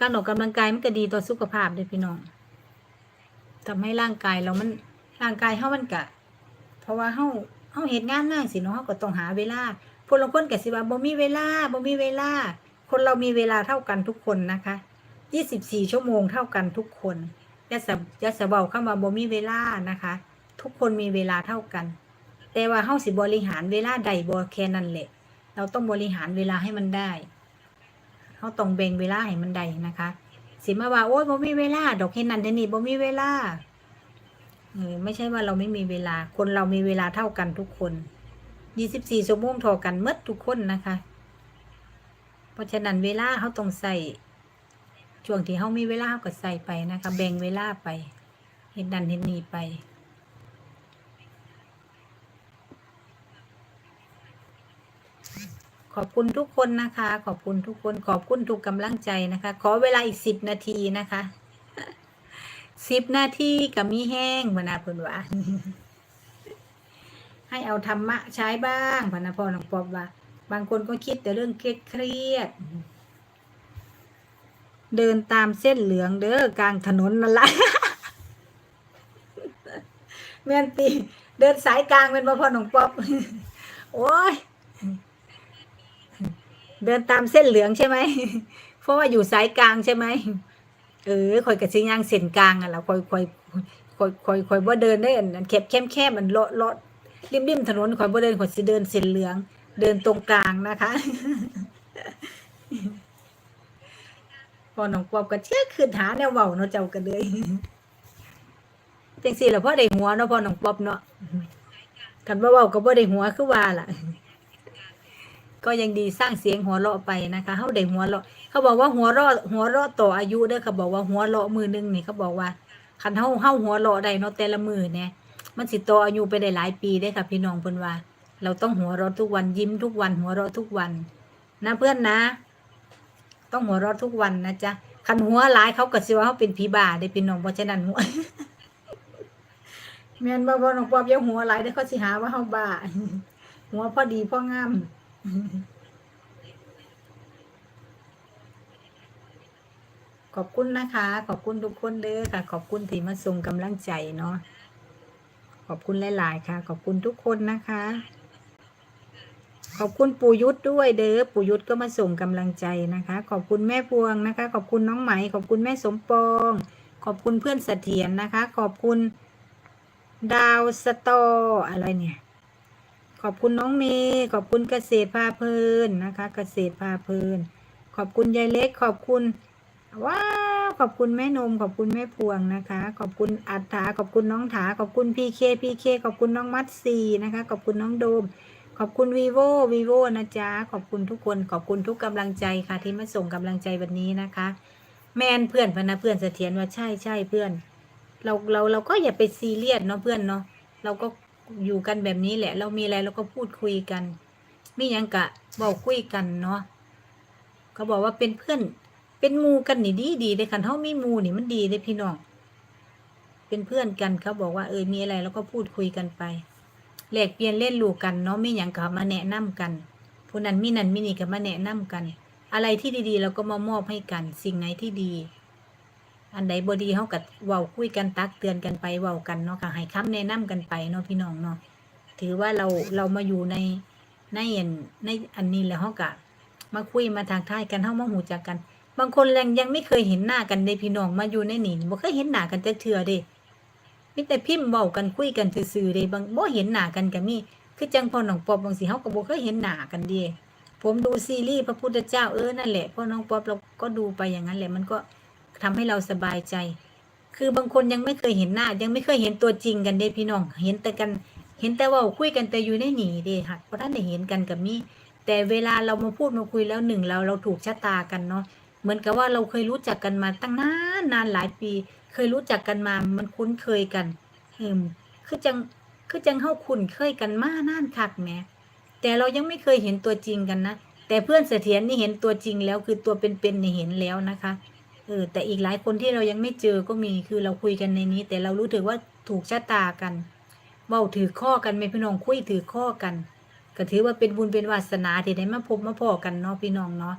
การออกกำลังกายมันก็ดีต่อสุขภาพเด้อพี่น้องทำให้ร่างกายเรามันร่างกายเฮามันกะ เพราะว่าเฮาเฮาเฮ็ดงานหน้าสิเนาะเฮาก็ต้องหาเวลาพลางคนก็สิว่าบ่มีเวลาบ่มีเวลา คนเรามีเวลาเท่ากันทุกคนนะคะ24ชั่วโมงเท่ากันทุกคนอย่าสะอย่าสะเว้าคำว่าบ่มีเวลานะคะ ทุกคนมีเวลาเท่ากัน แต่ว่าเฮาสิบริหารเวลาใดบ่แค่นั้นแหละ เราต้องบริหารเวลาให้มันได้ เฮาต้องแบ่งเวลาให้มันได้นะคะ สิมาว่าโอ๊ยบ่มีเวลา ดอกเฮ็ดนั่นเดนี้บ่มีเวลาเออไม่ใช่ว่าเราไม่มีเวลา คนเรามีเวลาเท่ากันทุกคน24ชั่วโมงเท่ากันหมดทุกคนนะคะ เพราะฉะนั้นเวลาเขาต้องใส่ช่วงที่เขามีเวลาเขาก็ใส่ไปนะคะ แบ่งเวลาไปเห็นดันเห็นนีไป ขอบคุณทุกคนนะคะ ขอบคุณทุกคน ขอบคุณทุกกำลังใจนะคะ ขอเวลาอีกสิบนาทีนะคะสิบนาทีกับมีแห้งพนาเพิ่นว่าให้เอาธรรมะใช้บ้างพนาพ่อหลวงปอบว่า บางคนก็คิดแต่เรื่องเครียด เดินตามเส้นเหลืองเด้อกลางถนนนั่นละแม่นตีเดินสายกลางเป็นบ่พ่อหลวงปอบโอ้ย เดินตามเส้นเหลืองใช่ไหม เพราะว่าอยู่สายกลางใช่ไหม เออคอยกับชิยางเส้นกลางอะแล้วคอยคอยคอยคอยคอยว่าเดินได้อันแคบแคบแคบมันเลาะเลาะริมริมถนนคอยว่าเดินคอยสิเดินเส้นเหลือง เดินตรงกลางนะคะ พอหนองปอบก็เชื่อขึ้นหาแนวเว้าเนาะเจ้าก็เลยจังสี่ละพ่อได้หัวเนาะพ่อน้องปอบเนาะกันว่าเว้าก็บ่ได้หัวคือว่าล่ะ ก็ยังดีสร้างเสียงหัวเราะไปนะคะเฮาได้หัวเราะ เขาบอกว่าหัวเราะหัวเราะต่ออายุเด้อเขาบอกว่าหัวเราะมือหนึงนี่เขาบอกว่าคันเฮาเฮาหัวเราะได้เนาะแต่ละมือเนี่ยมันสิต่ออายุไปได้หลายปีได้ค่ะ พี่น้องเพิ่นว่า เราต้องหัวเราะทุกวันยิ้มทุกวัน หัวเราะทุกวัน นะเพื่อนนะ ต้องหัวเราะทุกวันนะจ๊ะคันหัวหลายเขาก็สิว่าเฮาเป็นผีบ้าได้พี่น้องเพราะฉะนั้นหัวแม่นบ่บ่น้องปอบอย่าหัวหลายเด้เขาสิหาว่าเฮาบ้าหัวพอดีพองาม ขอบคุณนะคะ ขอบคุณทุกคนเด้อค่ะ ขอบคุณที่มาส่งกำลังใจเนาะขอบคุณหลาย ๆ ค่ะ ขอบคุณทุกคนนะคะ ขอบคุณปู่ยุทธด้วยเด้อปู่ยุทธก็มาส่งกำลังใจนะคะ ขอบคุณแม่พวงนะคะ ขอบคุณน้องไหม ขอบคุณแม่สมปอง ขอบคุณเพื่อนเสถียรนะคะ ขอบคุณดาวสตออะไรเนี่ย ขอบคุณน้องเมย์ขอบคุณเกษตรพาเพลินนะคะ เกษตรพาเพลิน ขอบคุณยายเล็ก ขอบคุณว้าวขอบคุณแม่นม ขอบคุณแม่พวงนะคะ ขอบคุณอัฏฐาขอบคุณน้องถาขอบคุณพีเคพีเคขอบคุณน้องมัดซีนะคะ ขอบคุณน้องโดม ขอบคุณวีโววีโวนะจ๊ะขอบคุณทุกคน ขอบคุณทุกกำลังใจค่ะ ที่มาส่งกำลังใจวันนี้นะคะ แมนเพื่อนพนะเพื่อนเสถียรว่าใช่ใช่เพื่อน เราเราเราก็อย่าไปซีเรียสเนาะเพื่อนเนาะเราก็ อยู่กันแบบนี้แหละ เรามีอะไรเราก็พูดคุยกัน มียังกะบอกคุยกันเนาะเขาบอกว่าเป็นเพื่อน เป็นมูกันนี่ดีดีเลยคันเท่ามีมูนี่มันดีเลยพี่น้องเป็นเพื่อนกันเขาบอกว่าเออมีอะไรเราก็พูดคุยกันไปแลกเปลี่ยนเล่นลูกกันเนาะไม่อย่างกับมาแนะนำกันผู้นั้นมีนั้นมีนี่ก็มาแนะนำกัน อะไรที่ดีๆเราก็มามอบให้กัน สิ่งไหนที่ดี อันใดบดีเขากับเว้าคุยกันตักเตือนกันไปเว้ากันเนาะค่ะให้คำแนะนำกันไปเนาะพี่น้องเนาะถือว่าเราเรามาอยู่ในในอันในอันนี้แล้วเขากะมาคุยมาทางทายกันเขามาหูจักกัน บางคนยังยังไม่เคยเห็นหน้ากันเด้พี่น้องมาอยู่ในนี่บ่เคยเห็นหน้ากันแต่เถื่อเด้มีแต่พิมพ์เว้ากันคุยกันซื่อๆเด้บางบ่เห็นหน้ากันก็มีคือจังพ่อน้องปอบบางสิเฮาก็บ่เคยเห็นหน้ากันเด้ผมดูซีรีส์พระพุทธเจ้าเออนั่นแหละพ่อน้องปอบเราก็ดูไปอย่างนั้นแหละมันก็ ทำให้เราสบายใจ คือบางคนยังไม่เคยเห็นหน้า ยังไม่เคยเห็นตัวจริงกันเด้พี่น้อง เห็นแต่กัน เห็นแต่ว่าคุยกันแต่อยู่ในหนีเด้ค่ะเพราะท่านได้เห็นกันกับมีแต่เวลาเรามาพูดมาคุยแล้วหนึ่งเราเราถูกชะตากันเนาะ เหมือนกับว่าเราเคยรู้จักกันมาตั้งนานนานหลายปี เคยรู้จักกันมา มันคุ้นเคยกันเฮิมคือจังคือจังเฮาคุ้นเคยกันมานานคักแหมแต่เรายังไม่เคยเห็นตัวจริงกันนะ แต่เพื่อนเสถียรนี่เห็นตัวจริงแล้วคือตัวเป็นๆนี่เห็นแล้วนะคะ เออแต่อีกหลายคนที่เรายังไม่เจอก็มีคือเราคุยกันในนี้ แต่เรารู้ถึงว่าถูกชะตากันเบ้าถือข้อกันไม่พี่น้องคุยถือข้อกัน ก็ถือว่าเป็นบุญเป็นวาสนาที่ได้มาพบมาพอกันเนาะพี่น้องเนาะ